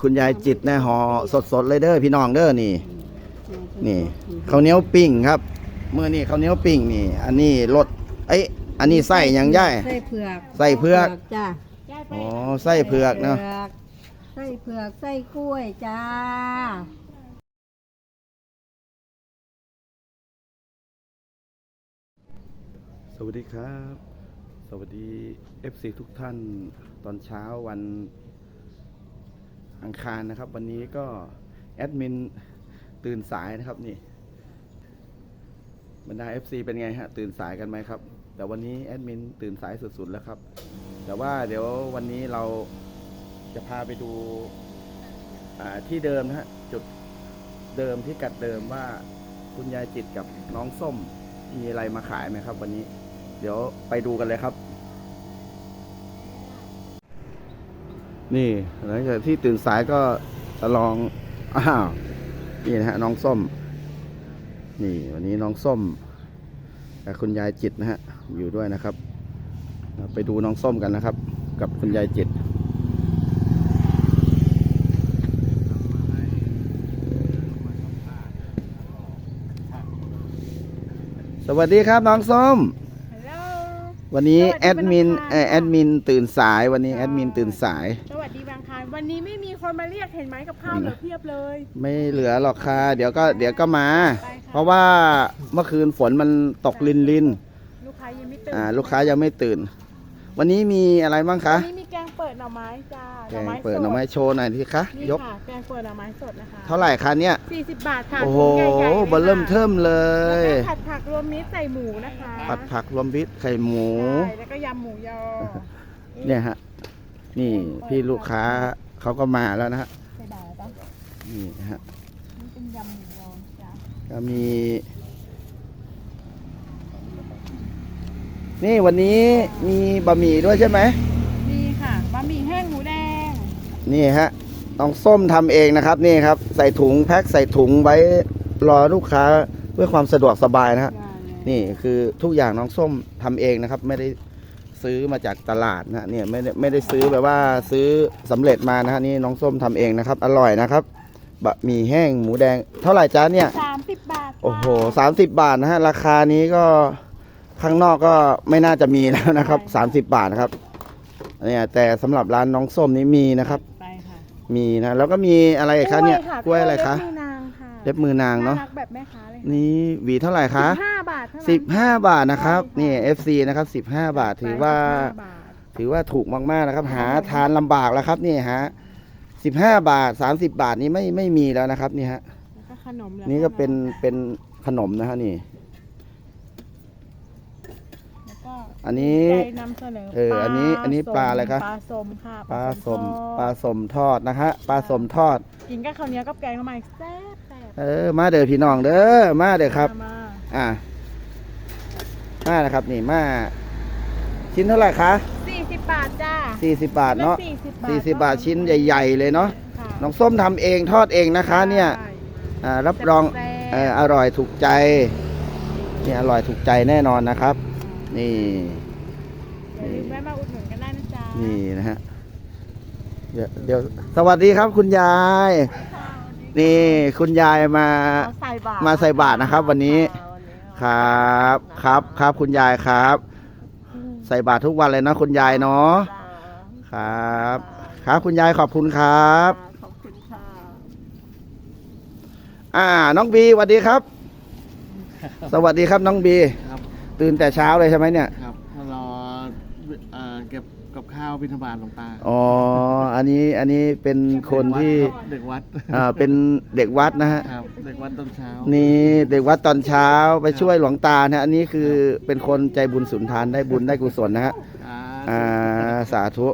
คุณยายจิตนะห่อสดๆเลยเด้อพี่น้องเด้อนี่ นี่ข้าวเหนียวปิ้งครับเมื่อนี่ข้าวเหนียวปิ้งนี่ อันนี้รสเอ้ยอันนี้ไส้หยังย่ายไส้เผือกไส้เผือกจ้าอ๋อไส้เผือกเนาะไส้เผือกไส้กล้วยจ้าสวัสดีครับ สวัสดี FC ทุกท่านตอนเช้าวัน อังคารนะครับ วันนี้ก็แอดมินตื่นสายนะครับนี่บรรดา FC เป็นไงฮะตื่นสายกันไหมครับ แต่วันนี้แอดมินตื่นสายสุดๆแล้วครับ แต่ว่าเดี๋ยววันนี้เราจะพาไปดูที่เดิมนะฮะจุดเดิมที่กัดเดิมว่าคุณยายจิตกับน้องส้มมีอะไรมาขายไหมครับ วันนี้ เดี๋ยวไปดูกันเลยครับ นี่หลังจากที่ตื่นสายก็จะลองอ้าวนี่นะฮะน้องส้ม นี่วันนี้น้องส้มกับคุณยายจิตนะฮะอยู่ด้วยนะครับ ไปดูน้องส้มกันนะครับ กับคุณยายจิตสวัสดีครับน้องส้ม วันนี้สวัสดีแอดมินวันอังคารเอ่อแอดมินตื่นสายวันนี้ค่ะแอดมินตื่นสาย สวัสดีบางคารวันนี้ไม่มีคนมาเรียกเห็นไหมกับข้าวเหลือเพียบเลย ไม่เหลือหรอกค่ะ เดี๋ยวก็เดี๋ยวก็มา ไปค่ะ เพราะว่าเมื่อคืนฝนมันตกลินลินลูกค้ายังไม่ตื่นอ่า ลูกค้ายังไม่ตื่น วันนี้มีอะไรบ้างคะ วันนี้มีแกงเปิดหน่อไม้จ้าแกงเปิดหน่อไม้โชว์หน่อยที่คะนี่ยก ค่ะแกงเปิดหน่อไม้สดนะคะเท่าไหร่คะเนี่ย40บาทค่ะโอ้โหถุงใญ่ๆลยเบอร์เริ่มเทิมเลแล้วย ก็ผัดผักรวมมิตรใส่หมูนะคะผัดผักรวมวิทไข่หมู ใช่แล้วก็ยำหมูยอเนี่ยฮะ นี่พี่ลูกค้าเขาก็มาแล้วนะฮะ ใส่บาทปะนี่นะฮะ นี่เป็นยำหมูยอจ้าก็มี นี่วันนี้มีบะหมี่ด้วยใช่ไหม นี่ค่ะบะหมี่แห้งหมูแดง นี่ฮะน้องส้มทำเองนะครับนี่ครับ ใส่ถุงแพ็คใส่ถุงไว้รอลูกค้าเพื่อความสะดวกสบายนะฮะได้เลยนี่คือทุกอย่างน้องส้มทำเองนะครับ ไม่ได้ซื้อมาจากตลาดนะเนี่ยไม่ได้ไม่ได้ซื้อแบบว่าซื้อสำเร็จมานะฮะนี่น้องส้มทำเองนะครับ อร่อยนะครับบะหมี่แห้งหมูแดงเท่าไหร่จ้าเนี่ยสามสิบบาทจ้าโอ้โหสามสิบบาทนะฮะราคานี้ก็ข้างนอกก็ไม่น่าจะมีแล้วนะครับสามสิบบาทนะครับเนี่ยแต่สำหรับร้านน้องส้มนี้มีนะครับไปค่ะ มีนะแล้วก็มีอะไรอีกคะเนี่ยกล้วยอะไรคะเล็บมือนางค่ะเล็บมือนางเนาะรักแบบแม่ค้าเลยนี่หวีเท่าไหร่คะสิบห้าบาทเท่านั้นสิบห้าบาทนะครับใช่ค่ะนี่ FC นะครับสิบห้าบาทถือว่า 15บาทถือว่าถูกมากๆนะครับ หาทานลำบากแล้วครับนี่ฮะสิบห้าบาทสามสิบบาทนี้ไม่ไม่มีแล้วนะครับนี่ฮะแล้วก็ขนมแล้วนี่ก็เป็นเป็นขนมนะฮะนี่ แล้วก็ อันนี้ใจนำเสนอเอออันนี้อันนี้ปลาอะไรคะปลาสมค่ะปลาสมทอดปลาสมทอดนะฮะปลาสมทอด กินกับข้าวเหนียวกับแกงมาใหม่แซ่บแซ่บเออมาเด้อพี่น้องเด้อมาเด้อครับ มาอ่ามานะครับนี่มาชิ้นเท่าไหร่คะสี่สิบบาทจ้าสี่สิบบาทเนาะสี่สิบบาทสี่สิบบาทชิ้นใหญ่ ๆ เลยเนาะค่ะน้องส้มทำเองทอดเองนะคะ เนี่ยใช่ อ่ารับรองแซ่บเอออร่อยถูกใจนี่อร่อยถูกใจแน่นอนนะครับ นี่อย่าลืมแวะมาอุดหนุนกันได้นะจ๊ะนี่นะฮะเดี๋ยวเดี๋ยวสวัสดีครับคุณยาย นี่ คุณยายมาเอาใส่บาตรมาใส่บาตรนะครับวันนี้ค่ะวันนี้ครับครับครับคุณยายครับ ใส่บาตรทุกวันเลยนะคุณยายเนาะจ้าครับ ครับคุณยายขอบคุณครับ ขอบคุณค่ะอ่า น้องบีสวัสดีครับ สวัสดีครับน้องบีครับ ตื่นแต่เช้าเลยใช่ไหมเนี่ย ครับรอเอ่อเก็บกับข้าวบิณฑบาตหลวงตาอ๋อ อันนี้อันนี้เป็นคนที่เด็กวัดอ่าเป็นเด็กวัดนะฮะ ครับเด็กวัดตอนเช้านี่เด็กวัดตอนเช้าไปช่วยหลวงตานะฮะอันนี้คือเป็นคนใจบุญสุนทานได้บุญได้กุศลนะฮะอ่าอ่าสาธุ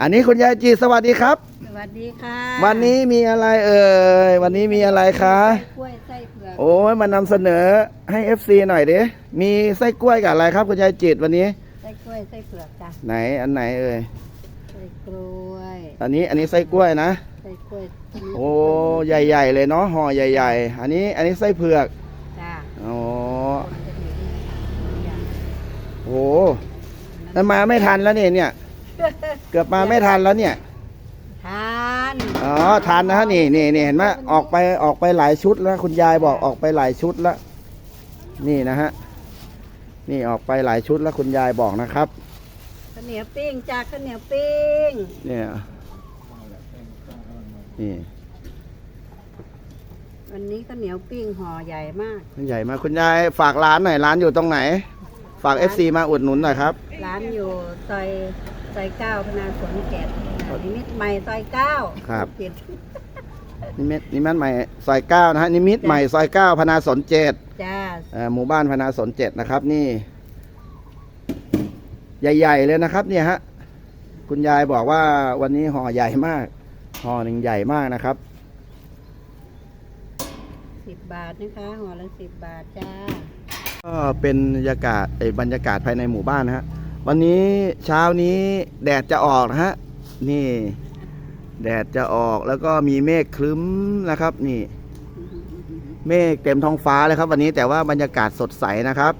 อันนี้คุณยายจีสวัสดีครับส วัสดีค่ะวันนี้มีอะไรเอ่ยวันนี้มีอะไรคะไส้กล้วยไส้เผือกโอ้ยมานำเสนอให้ FC หน่อยดิมีไส้กล้วยกับอะไรครับคุณยายจิตวันนี้ ไส้กล้วยไส้เผือกจ้ะไหนอันไหนเอ่ยไส้กล้วยอันนี้อันนี้ไส้กล้วยนะ ไส้กล้วยโอ้ใหญ่ ๆ เลยเนาะห่อใหญ่ ๆ อันนี้อันนี้ไส้เผือกจ้าอ๋อจะมีอย่างโอ้แล้วมาไม่ทันแล้วเนี่ยเนี่ย เกือบมาไม่ทันแล้วเนี่ยทาน อ๋อทานนะฮะนี่นี่นี่เห็นไหมออกไปออกไปหลายชุดแล้วคุณยายบอกออกไปหลายชุดแล้วนี่นะฮะนี่ออกไปหลายชุดแล้วคุณยายบอกนะครับข้าวเหนียวปิ้งจ้าข้าวเหนียวปิ้งเนี่ยนี่วันนี้ข้าวเหนียวปิ้งห่อใหญ่มากใหญ่มากคุณยายฝากร้านหน่อยร้านอยู่ตรงไหน ฝาก FC มาอุดหนุนหน่อยครับร้านอยู่ซอยซอยเก้าพนาสวนแก่น นิมิตรใหม่ซอยเก้าครับ ผิดนิมิตนิมิตใหม่ซอยเก้านะฮะนิมิตใหม่ซอยเก้าพนาสนเจ็ดจ้าเอ่อหมู่บ้านพนาสนเจ็ดนะครับ นี่ ใหญ่ ๆ เลยนะครับ เนี่ยฮะคุณยายบอกว่าวันนี้ห่อใหญ่มากห่อหนึ่งใหญ่มากนะครับ สิบบาทนะคะห่อละสิบบาทจ้าก็เป็นบรรยากาศเอ่อบรรยากาศภายในหมู่บ้านนะฮะวันนี้เช้านี้แดดจะออกนะฮะ นี่ แดดจะออกแล้วก็มีเมฆครึ้มนะครับ นี่ เมฆเต็มท้องฟ้าเลยครับ วันนี้แต่ว่าบรรยากาศสดใสนะครับ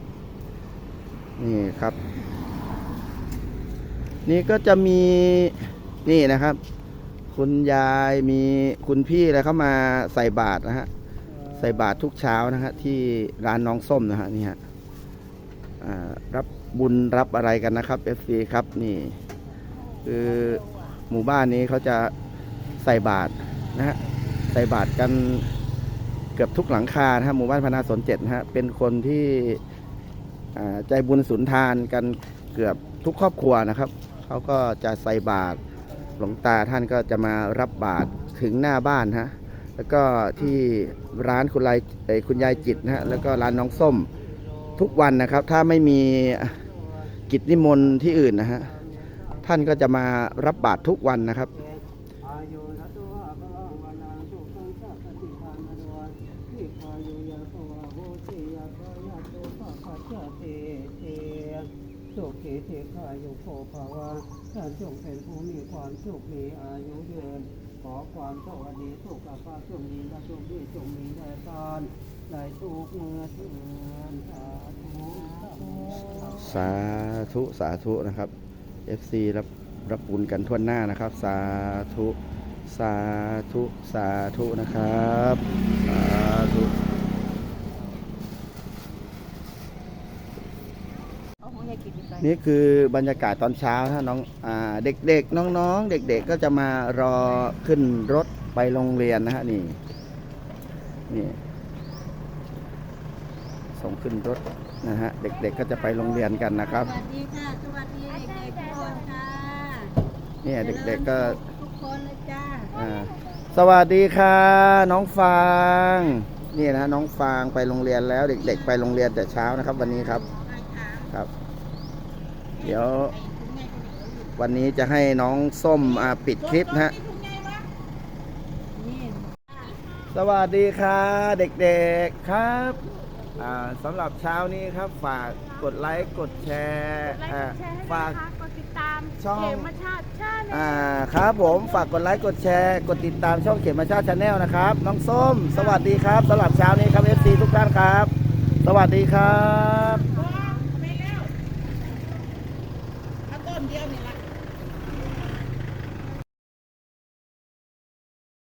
นี่ครับ นี่ก็จะมีนี่นะครับ คุณยายมีคุณพี่อะไรเข้ามาใส่บาตรนะฮะใส่บาตรทุกเช้านะฮะที่ร้านน้องส้มนะฮะนี่ฮะรับบุญรับอะไรกันนะครับ FC ครับนี่คือ หมู่บ้านนี้เขาจะใส่บาตรนะฮะใส่บาตรกันเกือบทุกหลังคานะฮะหมู่บ้านพนาสนเจ็ดนะฮะเป็นคนที่ใจบุญสุนทานกันเกือบทุกครอบครัวนะครับเขาก็จะใส่บาตรหลวงตาท่านก็จะมารับบาตรถึงหน้าบ้านฮะแล้วก็ที่ร้านคุณยายคุณยายจิตนะฮะแล้วก็ร้านน้องส้มทุกวันนะครับ ถ้าไม่มีกิจนิมนต์ที่อื่นนะฮะ ท่านก็จะมารับบาตรทุกวันนะครับ สุขีเทคายุโภภาวะท่านจงเป็นผู้มีความสุขมีอายุยืน ขอความสวัสดีสุขภาพจงมีและจงดีจงมีแด่ตานได้ทุกเมื่อเทือนสาธุ สาธุ สาธุนะครับ FC รับรับบุญกันทั่วหน้านะครับ สาธุ สาธุ สาธุนะครับ สาธุเอาของยายกินไปนี่คือบรรยากาศตอนเช้าถ้าน้องอ่าเด็กๆ น้องๆ เด็กๆ ก็จะมารอขึ้นรถไปโรงเรียนนะฮะนี่นี่ ส่งขึ้นรถ นะฮะเด็กๆก็จะไปโรงเรียนกันนะครับ สวัสดีค่ะ สวัสดีเด็กๆทุกคนค่ะเนี่ยเด็กๆก็ทุกคนเลยจ้าอ่าสวัสดีค่ะ น้องฟางนี่นะน้องฟางไปโรงเรียนแล้ว เด็ก ๆ ไปโรงเรียนแต่เช้านะครับ วันนี้ครับครับ เดี๋ยว วันนี้จะให้น้องส้มอ่าปิดคลิปนะฮะนี่สวัสดีค่ะ เด็กๆครับ อ่าสำหรับเช้านี้ครับฝากกดไลค์กดแชร์ไลค์อ่ากดแชร์ให้ฝากนะคะกดติดตามช่อง เขมชาติชาแนลอ่าครับผมฝากกดไลค์กดแชร์กดติดตามช่องเขียนมาชาชาแนลนะครับ น้องส้ม สวัสดีครับสำหรับเช้านี้ครับ FC ทุกท่านครับ สวัสดีครับ ว้า